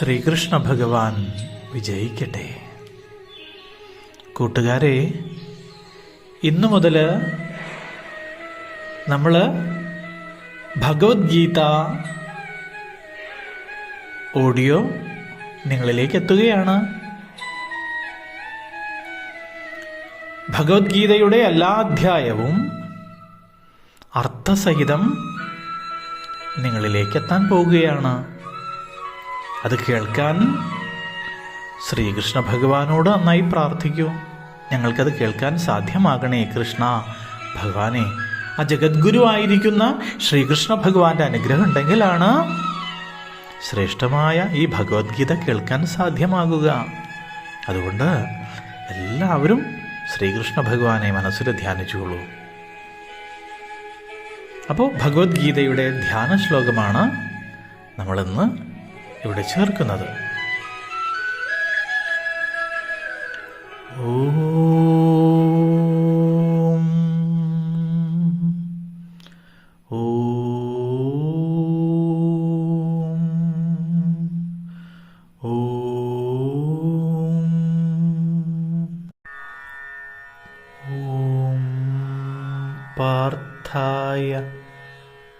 ശ്രീകൃഷ്ണ ഭഗവാൻ വിജയിക്കട്ടെ. കൂട്ടുകാരെ ഇന്നു മുതൽ നമ്മൾ ഭഗവത്ഗീത ഓഡിയോ നിങ്ങളിലേക്ക് എത്തുകയാണ്. ഭഗവത്ഗീതയുടെ എല്ലാ അധ്യായവും അർത്ഥസഹിതം നിങ്ങളിലേക്ക് എത്താൻ പോവുകയാണ്. അത് കേൾക്കാൻ ശ്രീകൃഷ്ണ ഭഗവാനോട് നന്നായി പ്രാർത്ഥിക്കൂ. ഞങ്ങൾക്കത് കേൾക്കാൻ സാധ്യമാകണേ കൃഷ്ണ. ഭഗവാനെ ആ ജഗദ്ഗുരു ആയിരിക്കുന്ന ശ്രീകൃഷ്ണ ഭഗവാന്റെ അനുഗ്രഹം ഉണ്ടെങ്കിലാണ് ശ്രേഷ്ഠമായ ഈ ഭഗവത്ഗീത കേൾക്കാൻ സാധ്യമാകുക. അതുകൊണ്ട് എല്ലാവരും ശ്രീകൃഷ്ണ ഭഗവാനെ മനസ്സിൽ ധ്യാനിച്ചുകൊള്ളൂ. അപ്പോൾ ഭഗവത്ഗീതയുടെ ധ്യാന ശ്ലോകമാണ് നമ്മളിന്ന് ഇവിടെ ചേർക്കുന്നത്. ഓം. ഓം. ഓം. ഓം. പാർത്ഥായ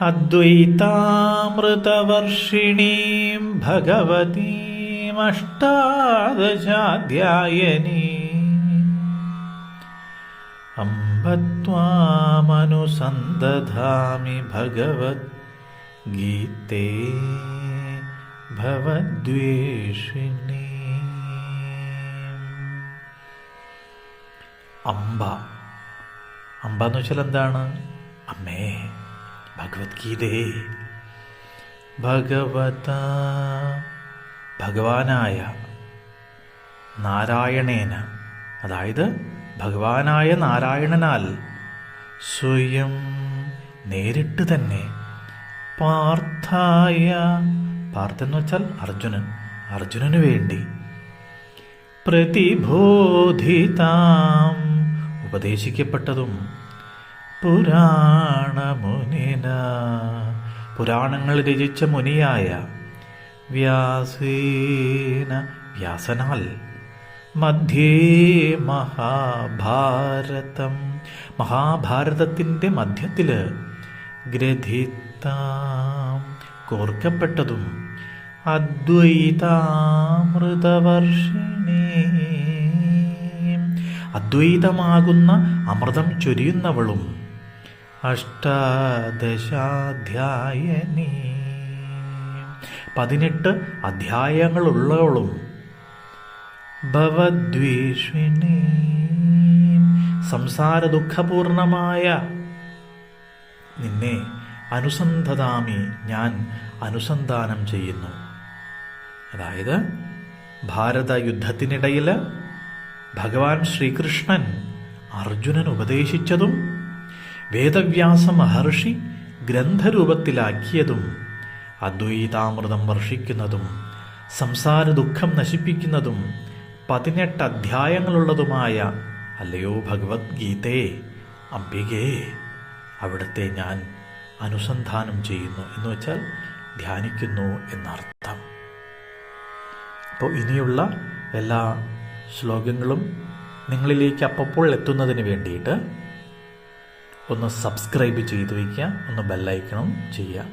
अद्वैतामृतवर्षिणीं भगवतीमष्टादशाध्यायनी अम्ब त्वामनुसन्दधामि भगवद्गीते भवद्वेषिणी അമ്പ അമ്പ എന്ന് വെച്ചാൽ എന്താണ് അമ്മേ ഭഗവത്ഗീതേ ഭഗവത ഭഗവാനായ നാരായണേന. അതായത് ഭഗവാനായ നാരായണനാൽ സ്വയം നേരിട്ട് തന്നെ പാർത്ഥായ പാർത്ഥ എന്ന് വെച്ചാൽ അർജുനൻ അർജുനന് വേണ്ടി പ്രതിബോധിതാം ഉപദേശിക്കപ്പെട്ടതും പുരാണമുനിന. പുരാണങ്ങൾ രചിച്ച മുനിയായ വ്യാസേന വ്യാസനാൽ മധ്യേ മഹാഭാരതം. മഹാഭാരതത്തിന്റെ മധ്യത്തിൽ ഗ്രഥിത്താം. കോർക്കപ്പെട്ടതും അദ്വൈതാമൃതവർഷിണി. അദ്വൈതമാകുന്ന അമൃതം ചൊരിയുന്നവളും അഷ്ടാദശാധ്യായനി. പതിനെട്ട് അധ്യായങ്ങളുള്ളവളും ഭവദ്വേഷിണി സംസാര ദുഃഖപൂർണമായ നിന്നെ അനുസന്ധതാമി ഞാൻ അനുസന്ധാനം ചെയ്യുന്നു. അതായത് ഭാരത യുദ്ധത്തിനിടയിൽ ഭഗവാൻ ശ്രീകൃഷ്ണൻ അർജുനൻ ഉപദേശിച്ചതും വേദവ്യാസ മഹർഷി ഗ്രന്ഥരൂപത്തിലാക്കിയതും അദ്വൈതാമൃതം വർഷിക്കുന്നതും സംസാര ദുഃഖം നശിപ്പിക്കുന്നതും പതിനെട്ട് അധ്യായങ്ങളുള്ളതുമായ അല്ലയോ ഭഗവത്ഗീതേ അംബികേ അവിടുത്തെ ഞാൻ അനുസന്ധാനം ചെയ്യുന്നു എന്ന് വെച്ചാൽ ധ്യാനിക്കുന്നു എന്നർത്ഥം. അപ്പോൾ ഇനിയുള്ള എല്ലാ ശ്ലോകങ്ങളും നിങ്ങളിലേക്ക് അപ്പപ്പോൾ എത്തുന്നതിന് വേണ്ടിയിട്ട് ഒന്ന് സബ്സ്ക്രൈബ് ചെയ്ത് വയ്ക്കുക ഒന്ന് ബെല്ലൈക്കണം ചെയ്യുക.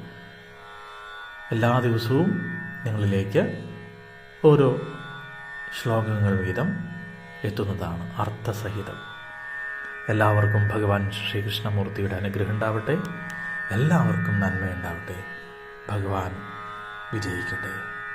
എല്ലാ ദിവസവും നിങ്ങളിലേക്ക് ഓരോ ശ്ലോകങ്ങൾ വീതം എത്തുന്നതാണ് അർത്ഥസഹിതം. എല്ലാവർക്കും ഭഗവാൻ ശ്രീകൃഷ്ണമൂർത്തിയുടെ അനുഗ്രഹം ഉണ്ടാവട്ടെ. എല്ലാവർക്കും നന്മയുണ്ടാവട്ടെ. ഭഗവാൻ വിജയിക്കട്ടെ.